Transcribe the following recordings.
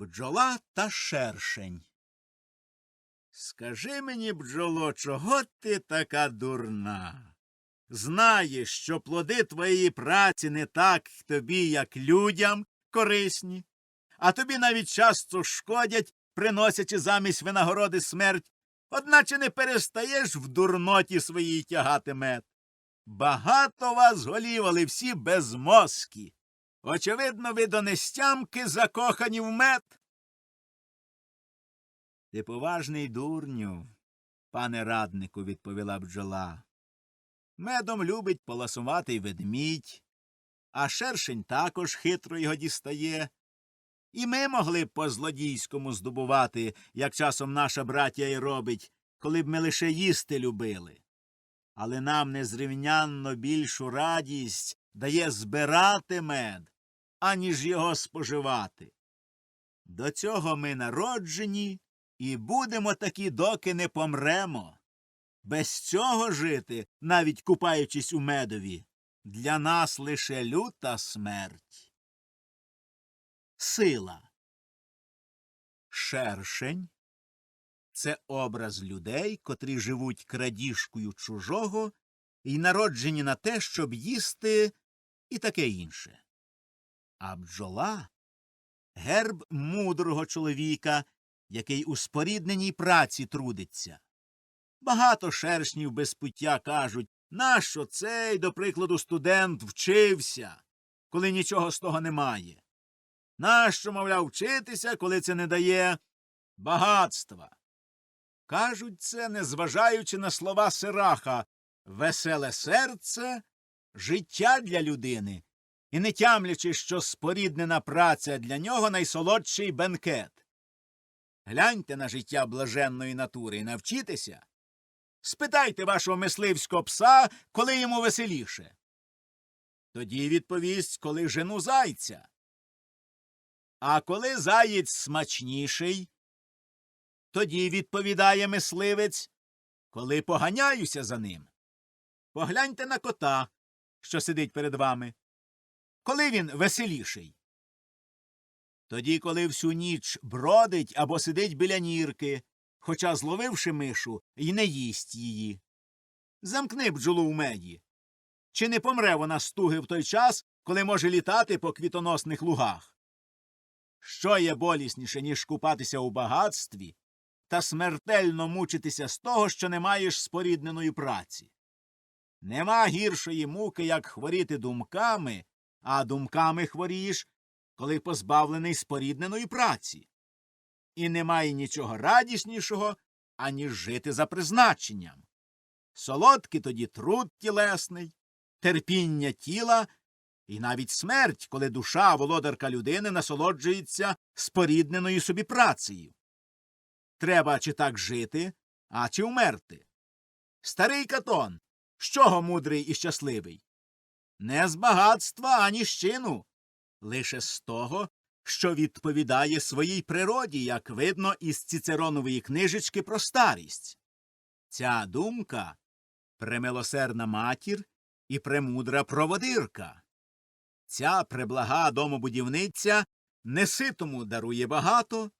Бджола та шершень. Скажи мені, бджоло, чого ти така дурна? Знаєш, що плоди твоєї праці не так тобі, як людям, корисні, а тобі навіть часто шкодять, приносячи замість винагороди смерть, одначе не перестаєш в дурноті своїй тягати мед. Багато вас голів, але всі безмозкі. Очевидно, ви до нестямки закохані в мед. Ти поважний дурню, пане раднику, відповіла бджола. Медом любить поласувати й ведмідь, а шершень також хитро його дістає. І ми могли б по злодійському здобувати, як часом наша братія й робить, коли б ми лише їсти любили. Але нам незрівнянно більшу радість дає збирати мед, аніж його споживати. До цього ми народжені і будемо такі, доки не помремо. Без цього жити, навіть купаючись у медові, для нас лише люта смерть. Сила. Шершень це образ людей, котрі живуть крадіжкою чужого і народжені на те, щоб їсти і таке інше. А бджола герб мудрого чоловіка, який у спорідненій праці трудиться. Багато шершнів без пуття кажуть, нащо цей, до прикладу, студент вчився, коли нічого з того немає. Нащо, мовляв, вчитися, коли це не дає багатства? Кажуть це, незважаючи на слова Сираха веселе серце, життя для людини, і не тямлячи, що споріднена праця для нього найсолодший бенкет. Гляньте на життя блаженної натури і навчітеся. Спитайте вашого мисливського пса, коли йому веселіше. Тоді відповість, коли жену зайця. А коли заєць смачніший, тоді відповідає мисливець, коли поганяюся за ним. Погляньте на кота, що сидить перед вами. Коли він веселіший? Тоді, коли всю ніч бродить або сидить біля нірки, хоча, зловивши мишу, й не їсть її. Замкни бджолу в меді. Чи не помре вона з туги в той час, коли може літати по квітоносних лугах? Що є болісніше, ніж купатися у багатстві та смертельно мучитися з того, що не маєш спорідненої праці? Нема гіршої муки, як хворіти думками, а думками хворієш, коли позбавлений спорідненої праці. І немає нічого радіснішого, аніж жити за призначенням. Солодкий тоді труд тілесний, терпіння тіла і навіть смерть, коли душа володарка людини насолоджується спорідненою собі працею. Треба чи так жити, а чи вмерти. Старий катон, з чого мудрий і щасливий? Не з багатства, ані з чину, лише з того, що відповідає своїй природі, як видно із Цицеронової книжечки про старість. Ця думка премилосердна матір і премудра проводирка. Ця преблага домобудівниця неситому дарує багато,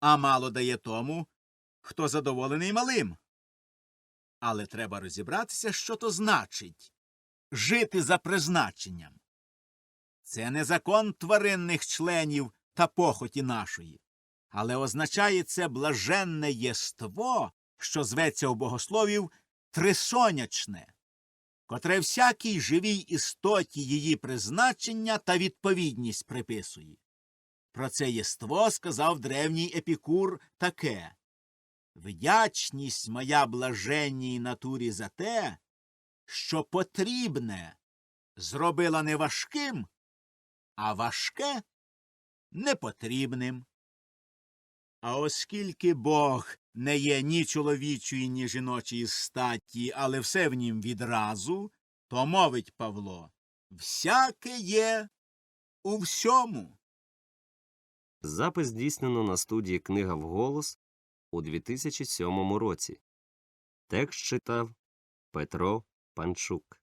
а мало дає тому, хто задоволений малим. Але треба розібратися, що то значить жити за призначенням. Це не закон тваринних членів та похоті нашої, але означає це блаженне єство, що зветься у богословів трисонячне, котре всякій живій істоті її призначення та відповідність приписує. Про це єство сказав древній епікур таке Вдячність моя блаженній натурі за те, що потрібне зробила не важким, а важке непотрібним. А оскільки Бог не є ні чоловічої, ні жіночої статі, але все в нім відразу, то мовить Павло всяке є у всьому. Запис здійснено на студії Книга вголос у 2007 році. Текст читав Петро Панчук.